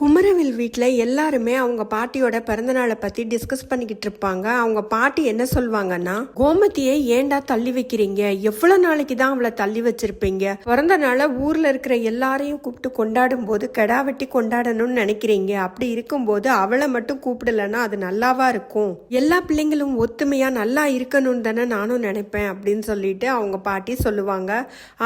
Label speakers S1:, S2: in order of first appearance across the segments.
S1: குமரவேல் வீட்டில் எல்லாருமே அவங்க பாட்டியோட பிறந்தநாளை பற்றி டிஸ்கஸ் பண்ணிக்கிட்டு இருப்பாங்க. அவங்க பாட்டி என்ன சொல்லுவாங்கன்னா கோமதியை ஏன்டா தள்ளி வைக்கிறீங்க? எவ்வளோ நாளைக்கு தான் அவளை தள்ளி வச்சிருப்பீங்க? பிறந்த நாளை ஊரில் இருக்கிற எல்லாரையும் கூப்பிட்டு கொண்டாடும் போது கெடா வெட்டி கொண்டாடணும்னு நினைக்கிறீங்க. அப்படி இருக்கும்போது அவளை மட்டும் கூப்பிடலன்னா அது நல்லாவா இருக்கும்? எல்லா பிள்ளைங்களும் ஒத்துமையாக நல்லா இருக்கணும்னு தானே நானும் நினைப்பேன் அப்படின்னு சொல்லிட்டு அவங்க பாட்டி சொல்லுவாங்க.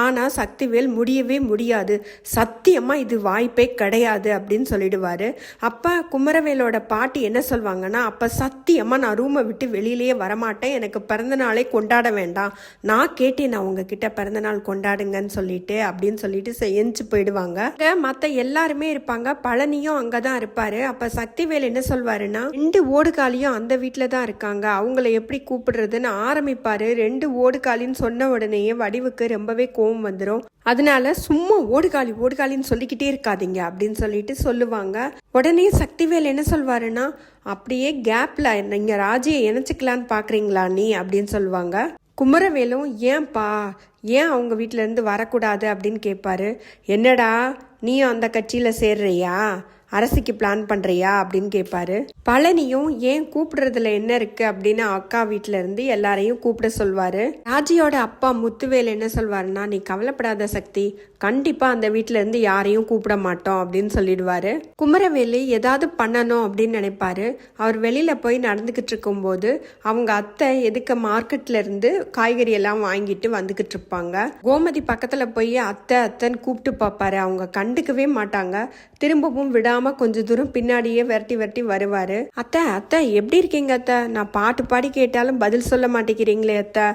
S1: ஆனால் சக்திவேல் முடியவே முடியாது. சத்தியமாக இது வாய்ப்பே கிடையாது அப்படின்னு சொல்லிடுவார். அப்போ குமரவேலோட பாட்டி என்ன சொல்வாங்கன்னா அப்போ சத்தியமாக நான் ரூமை விட்டு வெளியிலேயே வரமாட்டேன். எனக்கு பிறந்த நாளே கொண்டாட வேண்டாம். நான் கேட்டேன் நான் உங்ககிட்ட பிறந்த நாள் கொண்டாடுங்கன்னு சொல்லிட்டு அப்படின்னு சொல்லிட்டு செஞ்சு போயிடுவாங்க. மற்ற எல்லாருமே இருப்பாங்க. பழனியும் அங்கே தான் இருப்பாரு. அப்போ சக்திவேல் என்ன சொல்வாருன்னா ரெண்டு ஓடுகாலியும் அந்த வீட்டில் தான் இருக்காங்க. அவங்கள எப்படி கூப்பிடுறதுன்னு ஆரம்பிப்பாரு. ரெண்டு ஓடுகாலின்னு சொன்ன உடனேயே வடிவுக்கு ரொம்பவே கோவம் வந்துடும் அதனால சும்மா ஓடுகாலி ஓடுகாலின்னு சொல்லிக்கிட்டே இருக்காதீங்க அப்படின்னு சொல்லிட்டு சொல்லுவாங்க. உடனே சக்திவேல் என்ன சொல்வாருன்னா அப்படியே கேப்ல நீங்க ராஜியை இணைச்சிக்கலான்னு பாக்குறீங்களா நீ? அப்படின்னு சொல்லுவாங்க. குமரவேலும் ஏன்பா ஏன் அவங்க வீட்டிலேருந்து வரக்கூடாது? அப்படின்னு கேட்பாரு என்னடா நீயும் அந்த கட்சியில் சேர்றியா? அரசிக்கு பிளான் பண்ணுறியா அப்படின்னு கேட்பாரு பழனியும் ஏன் கூப்பிடுறதுல என்ன இருக்கு அப்படின்னு அக்கா வீட்டிலேருந்து இருந்து எல்லாரையும் கூப்பிட சொல்வார். ராஜியோட அப்பா முத்துவேல் என்ன சொல்வாருன்னா நீ கவலைப்படாத சக்தி கண்டிப்பாக அந்த வீட்டிலேருந்து யாரையும் கூப்பிட மாட்டோம் அப்படின்னு சொல்லிடுவாரு. குமரவேலு ஏதாவது பண்ணணும் அப்படின்னு நினைப்பாரு. அவர் வெளியில் போய் நடந்துக்கிட்டு இருக்கும்போது அவங்க அத்தை எதுக்க மார்க்கெட்லேருந்து காய்கறி எல்லாம் வாங்கிட்டு வந்துக்கிட்டு இருப்பாங்க. கோமதி பக்கத்தில் போய் அத்தை அத்தைன்னு கூப்பிட்டு பார்ப்பாரு. அவங்க கண்டுக்கவே மாட்டாங்க. திரும்பவும் விடாமல் விடாம கொஞ்ச தூரம் பின்னாடியே விரட்டி விரட்டி வருவாரு. அத்தை அத்தை எப்படி இருக்கீங்க அத்தை? நான் பாட்டு பாடி கேட்டாலும் பதில் சொல்ல மாட்டேங்கிறீங்களே அத்தை.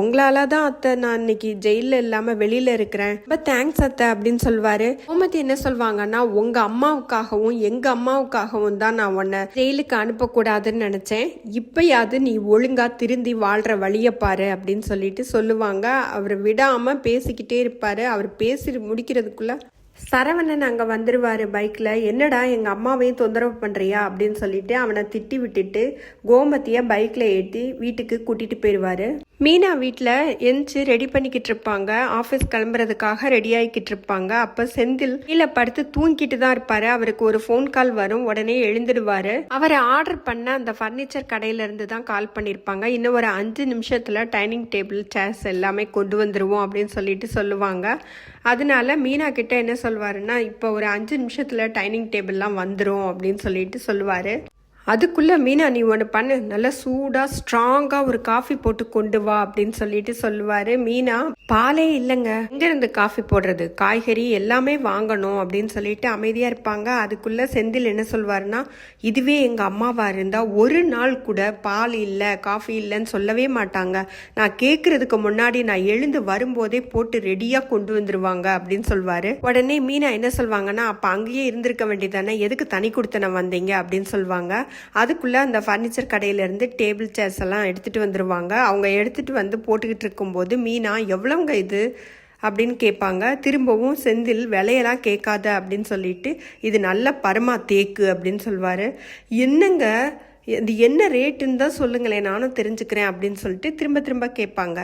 S1: உங்களால தான் அத்தை நான் இன்னைக்கு ஜெயில இல்லாம வெளியில இருக்கிறேன். ரொம்ப தேங்க்ஸ் அத்தை அப்படின்னு சொல்வாரு. கோமதி என்ன சொல்வாங்கன்னா உங்க அம்மாவுக்காகவும் எங்க அம்மாவுக்காகவும் தான் நான் உன்னை ஜெயிலுக்கு அனுப்பக்கூடாதுன்னு நினைச்சேன். இப்பயாவது நீ ஒழுங்கா திருந்தி வாழ்ற வழிய பாரு அப்படின்னு சொல்லிட்டு சொல்லுவாங்க. அவர் விடாம பேசிக்கிட்டே இருப்பாரு. அவர் பேசி முடிக்கிறதுக்குள்ள சரவணன் அங்கே வந்துடுவார் பைக்கில் என்னடா எங்கள் அம்மாவையும் தொந்தரவு பண்ணுறியா அப்படின்னு சொல்லிட்டு அவனை திட்டி விட்டுட்டு கோமதியை பைக்கில் ஏற்றி வீட்டுக்கு கூட்டிகிட்டு போயிடுவாரு மீனா வீட்டில் எந்திச்சு ரெடி பண்ணிக்கிட்டு இருப்பாங்க. ஆஃபீஸ் கிளம்புறதுக்காக ரெடி ஆகிக்கிட்டு இருப்பாங்க. அப்போ செந்தில் கீழே படுத்து தூங்கிட்டு தான் இருப்பார். அவருக்கு ஒரு ஃபோன் கால் வரும். உடனே எழுந்துடுவார். அவர் ஆர்டர் பண்ண அந்த ஃபர்னிச்சர் கடையிலேருந்து தான் கால் பண்ணியிருப்பாங்க இன்னும் ஒரு அஞ்சு நிமிஷத்தில் டைனிங் டேபிள் சேர்ஸ் எல்லாமே கொண்டு வந்துடுவோம் அப்படின்னு சொல்லிட்டு சொல்லுவாங்க. அதனால மீனா கிட்ட என்ன சொல்வாருன்னா இப்போ ஒரு அஞ்சு நிமிஷத்தில் டைனிங் டேபிள்லாம் வந்துடும் அப்படின்னு சொல்லிட்டு சொல்லுவார். அதுக்குள்ளே மீனா நீ ஒன்று பண்ணு. நல்லா சூடாக ஸ்ட்ராங்காக ஒரு காஃபி போட்டு கொண்டு வா அப்படின்னு சொல்லிட்டு சொல்லுவார். மீனா பாலே இல்லைங்க. எங்கேருந்து காஃபி போடுறது? காய்கறி எல்லாமே வாங்கணும் அப்படின்னு சொல்லிட்டு அமைதியாக இருப்பாங்க. அதுக்குள்ளே செந்தில் என்ன சொல்வாருன்னா இதுவே எங்கள் அம்மாவாக இருந்தால் ஒரு நாள் கூட பால் இல்லை காஃபி இல்லைன்னு சொல்லவே மாட்டாங்க. நான் கேட்குறதுக்கு முன்னாடி நான் எழுந்து வரும்போதே போட்டு ரெடியாக கொண்டு வந்துருவாங்க அப்படின்னு சொல்வார். உடனே மீனா என்ன சொல்வாங்கன்னா அப்போ அங்கேயே இருந்திருக்க வேண்டியதானே எதுக்கு தனி கொடுத்தனம் வந்தீங்க? அப்படின்னு சொல்லுவாங்க அதுக்குள்ளே அந்த ஃபர்னிச்சர் கடையிலேருந்து டேபிள் சேர்ஸ் எல்லாம் எடுத்துகிட்டு வந்துடுவாங்க அவங்க எடுத்துகிட்டு வந்து போட்டுக்கிட்டு இருக்கும்போது மீனா எவ்வளோங்க இது? அப்படின்னு கேட்பாங்க. திரும்பவும் செந்தில் விலையெல்லாம் கேட்காத அப்படின்னு சொல்லிட்டு இது நல்ல பரமா தேக்கு அப்படின்னு சொல்வார். என்னங்க? இது என்ன ரேட்டுன்னு தான் சொல்லுங்களேன் நானும் தெரிஞ்சுக்கிறேன் அப்படின்னு சொல்லிட்டு திரும்ப திரும்ப கேட்பாங்க.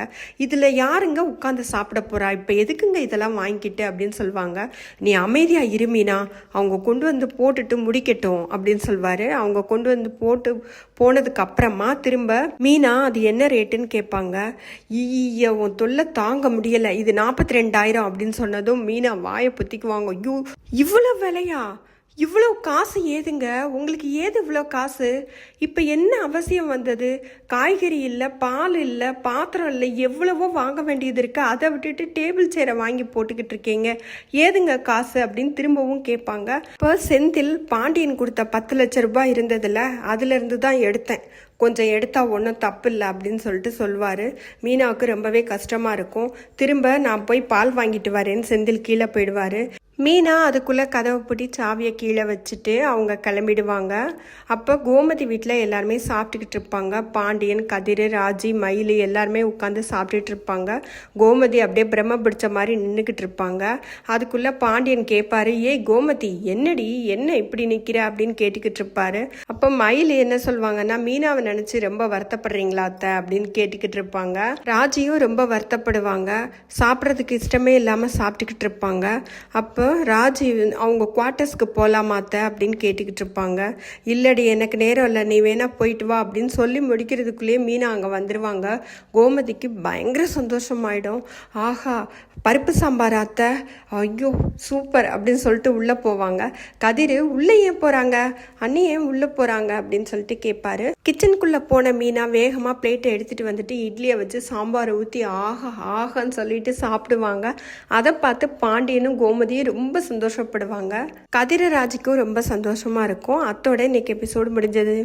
S1: இதில் யாருங்க உட்காந்து சாப்பிட போகிறா இப்போ எதுக்குங்க இதெல்லாம் வாங்கிக்கிட்டு அப்படின்னு சொல்லுவாங்க. நீ அமைதியாக இருமினா அவங்க கொண்டு வந்து போட்டுட்டு முடிக்கட்டும் அப்படின்னு சொல்வார். அவங்க கொண்டு வந்து போட்டு போனதுக்கு அப்புறமா திரும்ப மீனா அது என்ன ரேட்டுன்னு கேட்பாங்க. ஈய உன் தொல்லை தாங்க முடியலை. இது நாற்பத்தி ரெண்டாயிரம் அப்படின்னு சொன்னதும் மீனா வாயை புத்திக்குவாங்க. ஐயோ இவ்வளோ விலையா? இவ்வளோ காசு ஏதுங்க? உங்களுக்கு ஏது இவ்வளோ காசு? இப்போ என்ன அவசியம் வந்தது? காய்கறி இல்லை பால் இல்லை பாத்திரம் இல்லை எவ்வளவோ வாங்க வேண்டியது இருக்குது அதை விட்டுட்டு டேபிள் சேரை வாங்கி போட்டுக்கிட்டு இருக்கீங்க. ஏதுங்க காசு அப்படின்னு திரும்பவும் கேட்பாங்க. இப்போ செந்தில் பாண்டியன் கொடுத்த பத்து லட்ச ரூபாய் இருந்ததில்ல அதுலேருந்து தான் எடுத்தேன். கொஞ்சம் எடுத்தால் ஒன்றும் தப்பு இல்லை அப்படின்னு சொல்லிட்டு சொல்வார். மீனாவுக்கு ரொம்பவே கஷ்டமாக இருக்கும். திரும்ப நான் போய் பால் வாங்கிட்டு வரேன்னு செந்தில் கீழே போயிடுவார். மீனா அதுக்குள்ளே கதவை பூட்டி சாவியை கீழே வச்சுட்டு அவங்க கிளம்பிடுவாங்க. அப்போ கோமதி வீட்டில் எல்லாருமே சாப்பிட்டுக்கிட்டு இருப்பாங்க. பாண்டியன் கதிர் ராஜி மயில் எல்லாருமே உட்காந்து சாப்பிட்டுட்டு இருப்பாங்க. கோமதி அப்படியே பிரம்ம பிடிச்ச மாதிரி நின்றுக்கிட்டு இருப்பாங்க. அதுக்குள்ளே பாண்டியன் கேட்பாரு ஏய் கோமதி என்னடி? என்ன இப்படி நிற்கிற அப்படின்னு கேட்டுக்கிட்டு இருப்பாரு. அப்போ மயில் என்ன சொல்லுவாங்கன்னா மீனாவை நினச்சி ரொம்ப வருத்தப்படுறீங்களா அத்தை? அப்படின்னு கேட்டுக்கிட்டு இருப்பாங்க. ராஜியும் ரொம்ப வருத்தப்படுவாங்க. சாப்பிட்றதுக்கு இஷ்டமே இல்லாமல் சாப்பிட்டுக்கிட்டு இருப்பாங்க. அப்போ அப்போ ராஜி அவங்க குவார்ட்டர்ஸ்க்கு போகலாமா அத்தை அப்படின்னு கேட்டுக்கிட்டு இருப்பாங்க. இல்லடி எனக்கு நேரம் இல்லை நீ வேணா போயிட்டு வா அப்படின்னு சொல்லி முடிக்கிறதுக்குள்ளேயே மீனா அங்கே வந்துடுவாங்க கோமதிக்கு பயங்கர சந்தோஷமாயிடும். ஆஹா பருப்பு சாம்பார் அத்தை? ஐயோ சூப்பர் அப்படின்னு சொல்லிட்டு உள்ளே போவாங்க. கதிர் உள்ளே ஏன் போகிறாங்க அண்ணி ஏன் உள்ளே போகிறாங்க அப்படின்னு சொல்லிட்டு கேட்பாரு கிச்சனுக்குள்ளே போன மீனா வேகமாக பிளேட்டை எடுத்துகிட்டு வந்துட்டு இட்லியை வச்சு சாம்பாரை ஊற்றி ஆஹா ஆஹான்னு சொல்லிட்டு சாப்பிடுவாங்க. அதை பார்த்து பாண்டியனும் கோமதியும் ரொம்ப சந்தோஷப்படுவாங்க. கதிரராஜுக்கும் ரொம்ப சந்தோஷமாக இருக்கும். அத்தோட இன்னைக்கு எபிசோடு முடிஞ்சது.